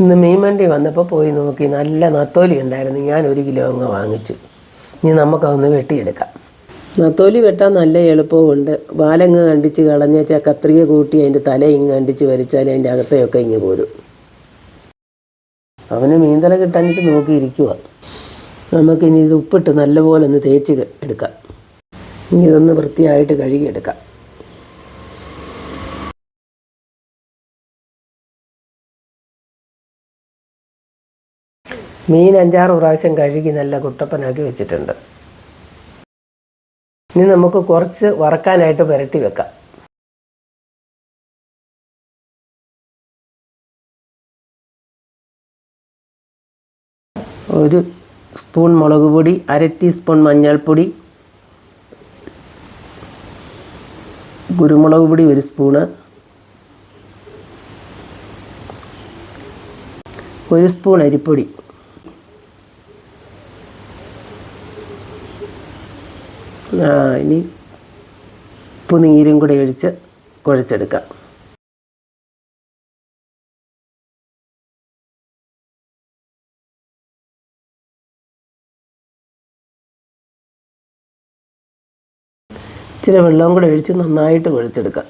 ഇന്ന് മീൻ വണ്ടി വന്നപ്പോൾ പോയി നോക്കി നല്ല നത്തോലി ഉണ്ടായിരുന്നു. ഞാൻ ഒരു കിലോ അങ്ങ് വാങ്ങിച്ചു. ഇനി നമുക്കതൊന്ന് വെട്ടിയെടുക്കാം. നത്തോലി വെട്ടാൻ നല്ല എളുപ്പമുണ്ട് വാലങ്ങ് കണ്ടിച്ച് കളഞ്ഞ കത്രിക കൂട്ടി അതിന്റെ തല ഇങ്ങ് കണ്ടിച്ച് വലിച്ചാൽ അതിന്റെ അകത്തെയൊക്കെ ഇങ്ങ് പോരും. അവന് മീൻതല കിട്ടാഞ്ഞിട്ട് നോക്കിയിരിക്കുക നമുക്കിനി ഇത് ഉപ്പിട്ട് നല്ലപോലെ ഒന്ന് തേച്ച് എടുക്കാം. ഇനി ഇതൊന്ന് വൃത്തിയായിട്ട് കഴുകിയെടുക്കാം. മീൻ അഞ്ചാറ് പ്രാവശ്യം കഴുകി നല്ല കുട്ടപ്പനാക്കി വെച്ചിട്ടുണ്ട്. ഇനി നമുക്ക് കുറച്ച് വറക്കാനായിട്ട് പുരട്ടി വെക്കാം. ഒരു സ്പൂൺ മുളക് പൊടി അര ടീസ്പൂൺ മഞ്ഞൾപ്പൊടി കുരുമുളക് പൊടി ഒരു സ്പൂണ് ഒരു സ്പൂൺ അരിപ്പൊടി. ഇനി ഉപ്പ് നീരും കൂടെ ഒഴിച്ച് കുഴച്ചെടുക്കാം. ഇച്ചിരി വെള്ളവും കൂടെ ഒഴിച്ച് നന്നായിട്ട് കുഴച്ചെടുക്കാം.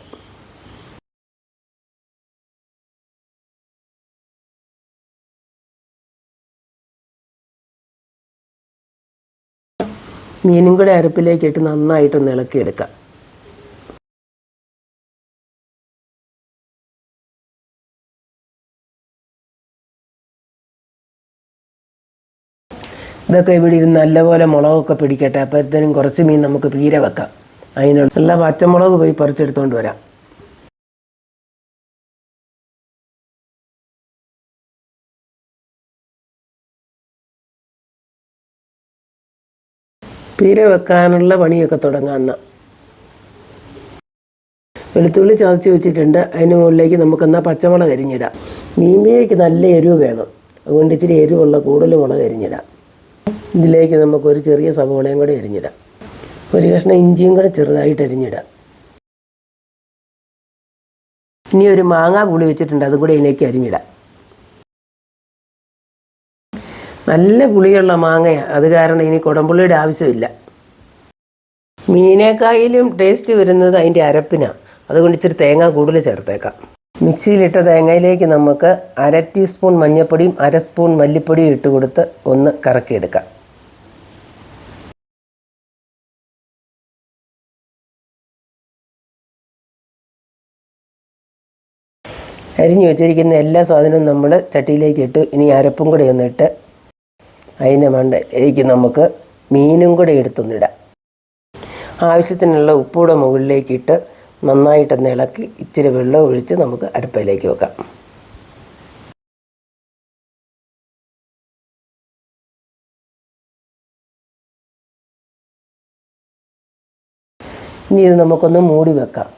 മീനും കൂടെ അരപ്പിലേക്ക് ഇട്ട് നന്നായിട്ടൊന്ന് ഇളക്കിയെടുക്കാം. ഇതൊക്കെ ഇവിടെ ഇരുന്ന് നല്ലപോലെ മുളകൊക്കെ പിടിക്കട്ടെ. അപ്പോഴത്തേനും കുറച്ച് മീൻ നമുക്ക് പീര വെക്കാം. അതിനുള്ള പച്ചമുളക് പോയി പറിച്ചെടുത്തുകൊണ്ട് വരാം. പീര വെക്കാനുള്ള പണിയൊക്കെ തുടങ്ങാം എന്നാ വെളുത്തുള്ളി ചതച്ച് വെച്ചിട്ടുണ്ട്. അതിന് മുകളിലേക്ക് നമുക്കെന്നാൽ പച്ചമുളക് അരിഞ്ഞിടാം. മീൻ പീരയ്ക്ക് നല്ല എരിവ് വേണം. അതുകൊണ്ട് ഇച്ചിരി എരിവുള്ള കൂടുതൽ മുളക് അരിഞ്ഞിടാം. ഇതിലേക്ക് നമുക്കൊരു ചെറിയ സവോളയും കൂടെ അരിഞ്ഞിടാം. ഒരു കഷ്ണം ഇഞ്ചിയും കൂടെ ചെറുതായിട്ട് അരിഞ്ഞിടാം. ഇനി ഒരു മാങ്ങാ പുളി വെച്ചിട്ടുണ്ട്. അതും കൂടെ ഇതിലേക്ക് അരിഞ്ഞിടാം. നല്ല പുളിയുള്ള മാങ്ങയാണ് അത് കാരണം ഇനി കുടംപുള്ളിയുടെ ആവശ്യമില്ല. മീനേക്കായാലും ടേസ്റ്റ് വരുന്നത് അതിന്റെ അരപ്പിനാണ് അതുകൊണ്ട് ഇച്ചിരി തേങ്ങ കൂടുതൽ ചേർത്തേക്കാം. മിക്സിയിലിട്ട തേങ്ങയിലേക്ക് നമുക്ക് അര ടീസ്പൂൺ മഞ്ഞൾപ്പൊടിയും അര സ്പൂൺ മല്ലിപ്പൊടിയും ഇട്ട് കൊടുത്ത് ഒന്ന് കറക്കിയെടുക്കാം. അരിഞ്ഞു വെച്ചിരിക്കുന്ന എല്ലാ സാധനവും നമ്മൾ ചട്ടിയിലേക്ക് ഇട്ട് ഇനി അരപ്പും കൂടെ ഒന്നിട്ട് അതിന്റെ മണ്ടയിലേക്ക് നമുക്ക് മീനും കൂടെ എടുത്തൊന്നിടാം. ആവശ്യത്തിനുള്ള ഉപ്പൂടെ മുകളിലേക്കിട്ട് നന്നായിട്ടൊന്ന് ഇളക്കി ഇച്ചിരി വെള്ളം ഒഴിച്ച് നമുക്ക് അടുപ്പയിലേക്ക് വെക്കാം. ഇനി ഇത് നമുക്കൊന്ന് മൂടി വെക്കാം.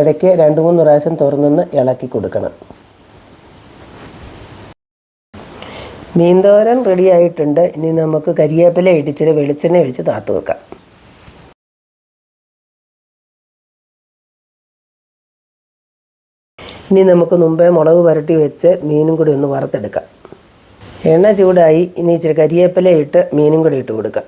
ഇടയ്ക്ക് രണ്ട് മൂന്ന് പ്രാവശ്യം തുറന്നൊന്ന് ഇളക്കി കൊടുക്കണം. മീൻതോരൻ റെഡി ആയിട്ടുണ്ട്. ഇനി നമുക്ക് കരിയേപ്പില ഇടിച്ചിട്ട് വെളിച്ചെണ്ണ ഒഴിച്ച് താത്തു വെക്കാം. ഇനി നമുക്ക് മുമ്പേ മുളക് പുരട്ടി വെച്ച് മീനും കൂടി ഒന്ന് വറുത്തെടുക്കാം. എണ്ണ ചൂടായി. ഇനി ഇച്ചിരി കരിയേപ്പില ഇട്ട് മീനും കൂടി ഇട്ട് കൊടുക്കാം.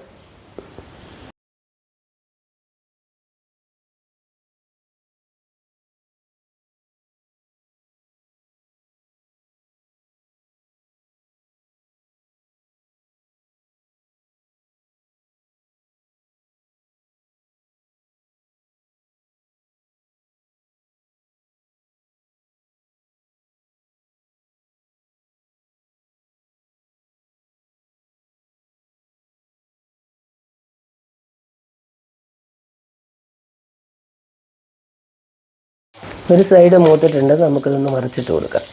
ഒരു സൈഡ് മൂത്തിട്ടുണ്ട് നമുക്കിതൊന്ന് മറിച്ചിട്ട് കൊടുക്കാം.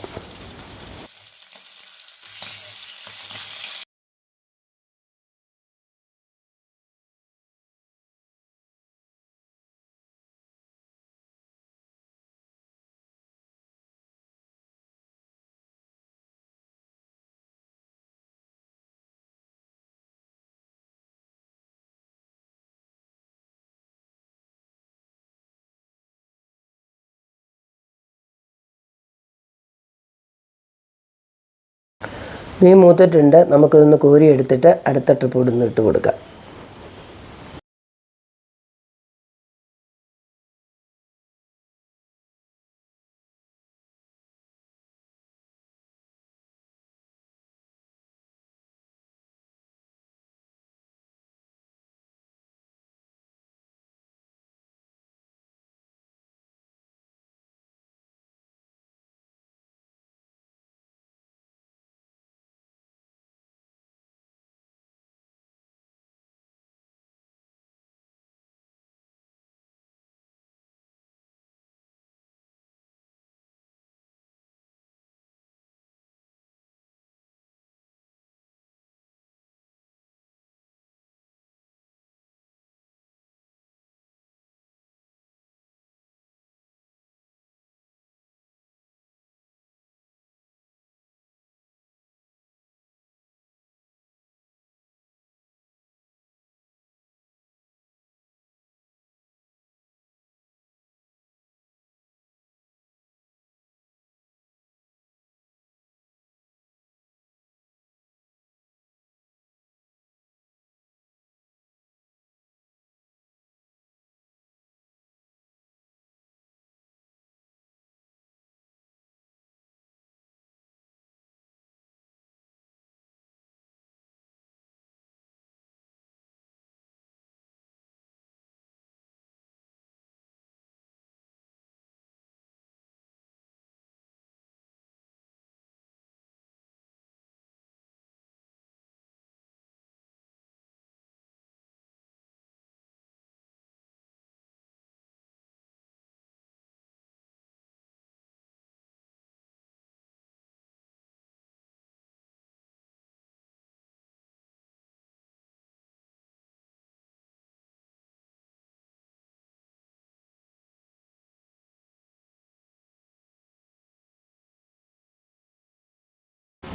മീൻ മൂത്തിട്ടുണ്ട്. നമുക്കിതൊന്ന് കോരി എടുത്തിട്ട് അടുത്ത ട്രിപ്പ് ഇടുന്ന് ഇട്ട് കൊടുക്കാം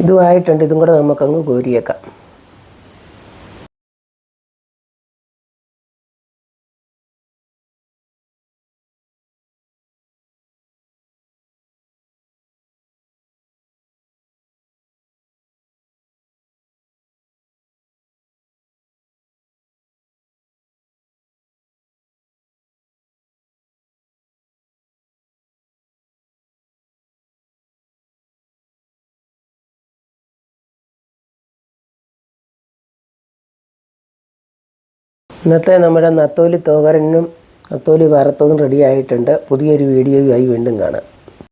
ഇതുമായിട്ടുണ്ട്. ഇതും കൂടെ നമുക്കങ്ങ് കോരിയേക്കാം. ഇന്നത്തെ നമ്മുടെ നത്തോലി തോകരനും നത്തോലി വറുത്തതും റെഡി ആയിട്ടുണ്ട്. പുതിയൊരു വീഡിയോയുമായി വീണ്ടും കാണാം.